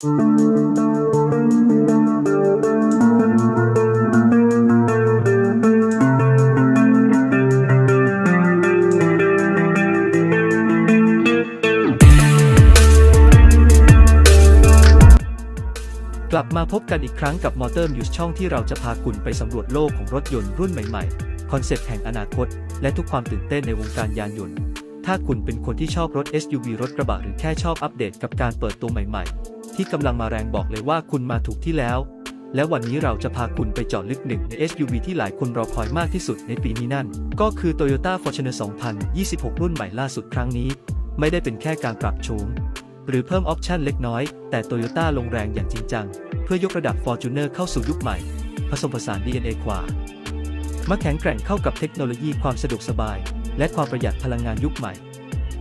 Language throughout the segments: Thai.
กลับมาพบกันอีกครั้งกับ Motor News ช่องที่เราจะพาคุณไปสำรวจโลกของรถยนต์รุ่นใหม่ๆ คอนเซปต์แห่งอนาคต และทุกความตื่นเต้นในวงการยานยนต์ ถ้าคุณเป็นคนที่ชอบรถ SUV รถกระบะหรือแค่ชอบอัปเดตกับการเปิดตัวใหม่ๆ ที่กำลังมาแรงบอกเลยว่าคุณมาถูกที่แล้ว และวันนี้เราจะพาคุณไปเจาะลึกหนึ่งใน SUV ที่หลายคนรอคอยมากที่สุดในปีนี้นั่น ก็คือ Toyota Fortuner 2026 รุ่นใหม่ล่าสุดครั้งนี้ ไม่ได้เป็นแค่การปรับโฉมหรือเพิ่มออปชันเล็กน้อย แต่ Toyota ลงแรงอย่างจริงจัง เพื่อยกระดับ Fortuner เข้าสู่ยุคใหม่ ผสมผสาน DNA กว่ามาแข็งแกร่งเข้ากับเทคโนโลยีความสะดวกสบาย และความประหยัดพลังงานยุคใหม่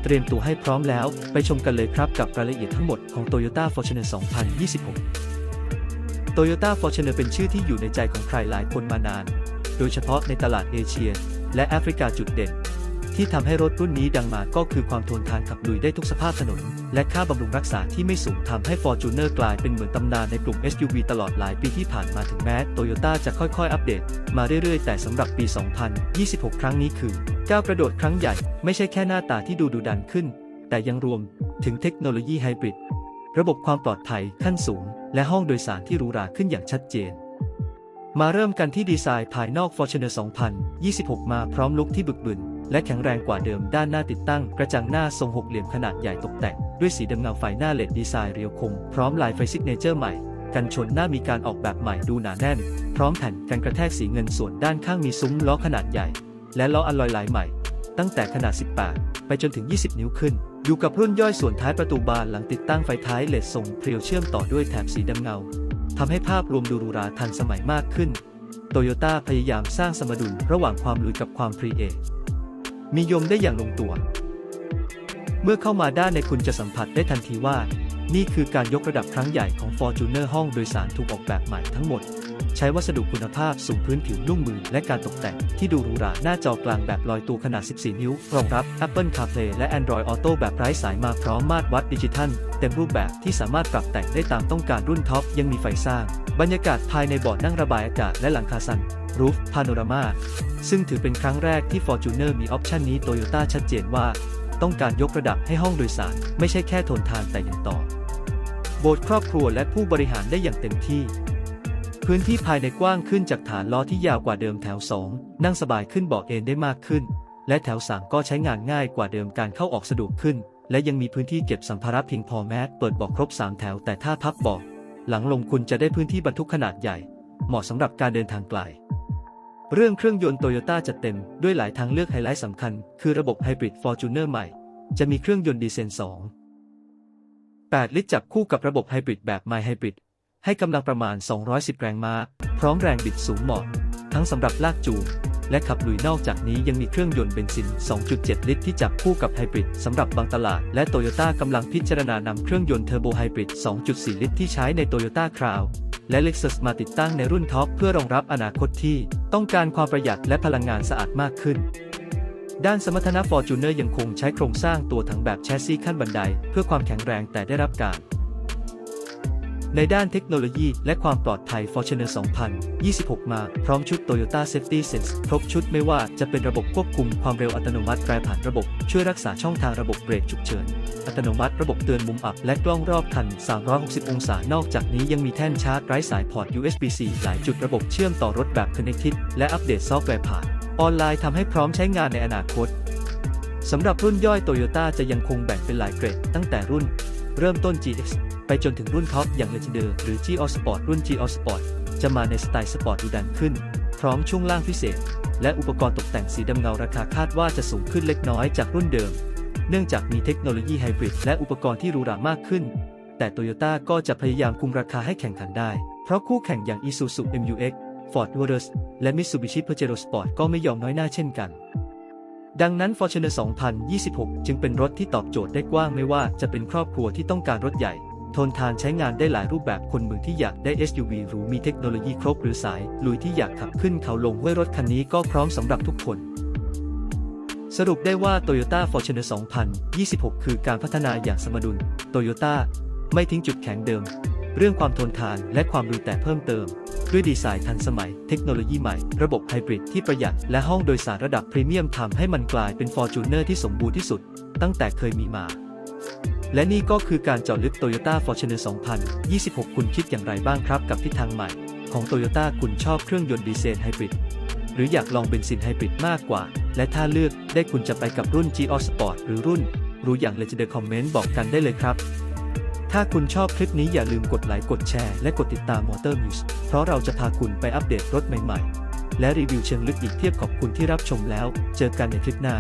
เตรียมตัวให้พร้อมแล้วไปชมกันเลยครับกับรายละเอียดทั้งหมดของ Toyota Fortuner 2026 Toyota Fortuner เป็นชื่อที่อยู่ในใจของใครหลายคนมานาน โดยเฉพาะในตลาดเอเชีย และแอฟริกาจุดเด่น ที่ทำให้รถรุ่นนี้ดังมาก็คือความทนทานขับลุยได้ทุกสภาพถนน และค่าบำรุงรักษาที่ไม่สูงทำให้ Fortuner กลายเป็นเหมือนตำนานในกลุ่ม SUV ตลอดหลายปีที่ผ่านมาถึงแม้ Toyota จะค่อยๆ อัปเดต มาเรื่อยๆ แต่สำหรับปี 2026 ครั้งนี้คือ ก้าวกระโดดครั้งใหญ่ไม่ใช่แค่หน้าตาที่ดูดุดันขึ้น แต่ยังรวมถึงเทคโนโลยีไฮบริด ระบบความปลอดภัยขั้นสูง และห้องโดยสารที่หรูหราขึ้นอย่างชัดเจน มาเริ่มกันที่ดีไซน์ภายนอก Fortuner 2026 มาพร้อมลุคที่บึกบึน และแข็งแรงกว่าเดิมด้านหน้าติดตั้ง กระจังหน้าทรงหกเหลี่ยมขนาดใหญ่ตกแต่ง ด้วยสีดำเงาไฟหน้าเลดดีไซน์เรียวคม พร้อมลายไฟซิกเนเจอร์ใหม่กันชนหน้ามีการออกแบบใหม่ดูหนาแน่น พร้อมแผ่นกันกระแทกสีเงินส่วนด้านข้างมีซุ้มล้อขนาดใหญ่ และล้ออัลลอยลายใหม่ ตั้งแต่ขนาด 18 ไปจนถึง 20 นิ้วขึ้น อยู่กับรุ่นย่อยส่วนท้ายประตูบานหลังติดตั้งไฟท้ายเลดทรงเพรียวเชื่อมต่อด้วยแถบสีดำเงาทำให้ภาพรวมดูหรูหราทันสมัยมากขึ้น โตโยต้าพยายามสร้างสมดุลระหว่างความลุยกับความพรีเอมียมได้อย่างลงตัว เมื่อเข้ามาด้านในคุณจะสัมผัสได้ทันทีว่า นี่คือการยกระดับครั้งใหญ่ของ Fortuner ห้องโดยสารถูกออกแบบใหม่ทั้งหมด ใช้วัสดุคุณภาพสูงพื้นผิวนุ่มมือและการตกแต่งที่ดูหรูหราหน้าจอกลางแบบลอยตัวขนาด 14 นิ้ว รองรับ Apple CarPlay และ Android Auto แบบไร้สายมาพร้อมมาตรวัดดิจิทัล เต็มรูปแบบที่สามารถปรับแต่งได้ตามต้องการรุ่นท็อปยังมีไฟสร้าง บรรยากาศภายในเบาะนั่งระบายอากาศและหลังคาซันรูฟพาโนรามาซึ่งถือเป็นครั้งแรกที่ Fortuner มีออปชันนี้ Toyota ชัดเจนว่า ต้องการยกระดับให้ห้องโดยสาร ไม่ใช่แค่ทนทานแต่ยังต่อ โบสถ์ครอบครัวและผู้บริหารได้อย่างเต็มที่ พื้นที่ภายในกว้างขึ้นจากฐานล้อที่ยาวกว่าเดิมแถว 2 นั่งสบายขึ้นเบาะเอนได้มากขึ้น และแถว 3 ก็ใช้งานง่ายกว่าเดิมการเข้าออกสะดวกขึ้น และยังมีพื้นที่เก็บสัมภาระเพียงพอแม้เปิดเบาะครบ 3 แถวแต่ถ้าพับเบาะหลังลงคุณจะได้พื้นที่บรรทุกขนาดใหญ่ เหมาะสำหรับการเดินทางไกลเรื่องเครื่องยนต์โตโยต้าจัดเต็มด้วยหลายทางเลือกไฮไลท์สำคัญ คือระบบไฮบริด Fortuner ใหม่ จะมีเครื่องยนต์ดีเซล2 8 ลิตรจับคู่กับระบบไฮบริดแบบ My Hybrid ให้กำลังประมาณ 210 แรงม้า พร้อมแรงบิดสูงเหมาะ ทั้งสำหรับลากจูงและขับลุยนอกจากนี้ยังมีเครื่องยนต์เบนซิน 2.7 ลิตรที่จับคู่กับไฮบริดสำหรับบางตลาด และโตโยต้ากำลังพิจารณานำเครื่องยนต์เทอร์โบไฮบริด 2.4 ลิตรที่ใช้ใน Toyota Crown และ Lexus มาติดตั้งในรุ่นท็อปเพื่อรองรับอนาคตที่ ต้องการความประหยัดและพลังงานสะอาดมากขึ้น ด้านสมรรถนะ Fortuner ยังคงใช้โครงสร้างตัวถังแบบแชสซีขั้นบันได เพื่อความแข็งแรงแต่ได้รับการ ในด้านเทคโนโลยีและความปลอดภัย Fortuner 2026 มาพร้อมชุด Toyota Safety Sense ครบชุดไม่ว่าจะเป็นระบบควบคุมความเร็วอัตโนมัติแปรผ่านระบบ ช่วยรักษาช่องทางระบบเบรกฉุกเฉิน อัตโนมัติระบบเตือนมุมอับ และกล้องรอบคัน 360 องศานอกจากนี้ยังมีแท่นชาร์จไร้สายพอร์ต USB-C หลายจุดระบบเชื่อมต่อรถแบบ Connected และอัปเดตซอฟต์แวร์ผ่าน ออนไลน์ทำให้พร้อมใช้งานในอนาคตสำหรับรุ่นย่อยโตโยต้าจะยังคงแบ่งเป็นหลายเกรด ตั้งแต่รุ่น เริ่มต้น GX ไปจนถึงรุ่นท็อปอย่าง Legender หรือ GO Sport รุ่น GO Sport จะมาในสไตล์สปอร์ตดูดันขึ้น พร้อมช่วงล่างพิเศษ และอุปกรณ์ตกแต่งสีดำเงาราคาคาดว่าจะสูงขึ้นเล็กน้อยจากรุ่นเดิม เนื่องจากมีเทคโนโลยีไฮบริดและอุปกรณ์ที่หรูหรามากขึ้น แต่โตโยต้าก็จะพยายามคุมราคาให้แข่งขันได้ เพราะคู่แข่งอย่าง Isuzu MU-X Ford Taurus และ Mitsubishi Pajero Sport ก็ไม่ยอมน้อยหน้าเช่นกัน ดังนั้น Fortuner 2026 จึงเป็นรถที่ตอบโจทย์ได้กว้างไม่ว่าจะเป็นครอบครัวที่ต้องการรถใหญ่ ทนทานใช้งานได้หลายรูปแบบคนเมืองที่อยากได้ SUV หรูมีเทคโนโลยีครบหรือสาย ลุยที่อยากขับขึ้นเขาลงห้วยรถคันนี้ก็พร้อมสำหรับทุกคนสรุปได้ว่า Toyota Fortuner 2026 คือการพัฒนาอย่างสมดุล Toyota ไม่ทิ้งจุดแข็งเดิม เรื่องความทนทานและความหรูแต่เพิ่มเติม ด้วยดีไซน์ทันสมัย เทคโนโลยีใหม่ ระบบไฮบริดที่ประหยัด และห้องโดยสารระดับพรีเมียมทำให้มันกลายเป็น Fortuner ที่สมบูรณ์ที่สุด ตั้งแต่เคยมีมา และนี่ก็คือการเจาะลึก Toyota Fortuner 2026 คุณคิดอย่างไรบ้างครับกับทิศทางใหม่ ของ Toyota คุณชอบเครื่องยนต์ดีเซลไฮบริดหรืออยากลองเบนซินไฮบริดมากกว่า และถ้าเลือกได้คุณจะไปกับรุ่น g o Sport หรือรุ่น รู้อย่าง Legendary Comment บอกกันได้เลยครับ ถ้าคุณชอบคลิปนี้อย่าลืมกดไลค์กดแชร์และกดติดตาม Motor News เพราะเราจะพาคุณไปอัปเดตรถใหม่ๆ และรีวิวเชิงลึกอีกเทียบขอบคุณที่รับชมแล้ว เจอกันในคลิปหน้า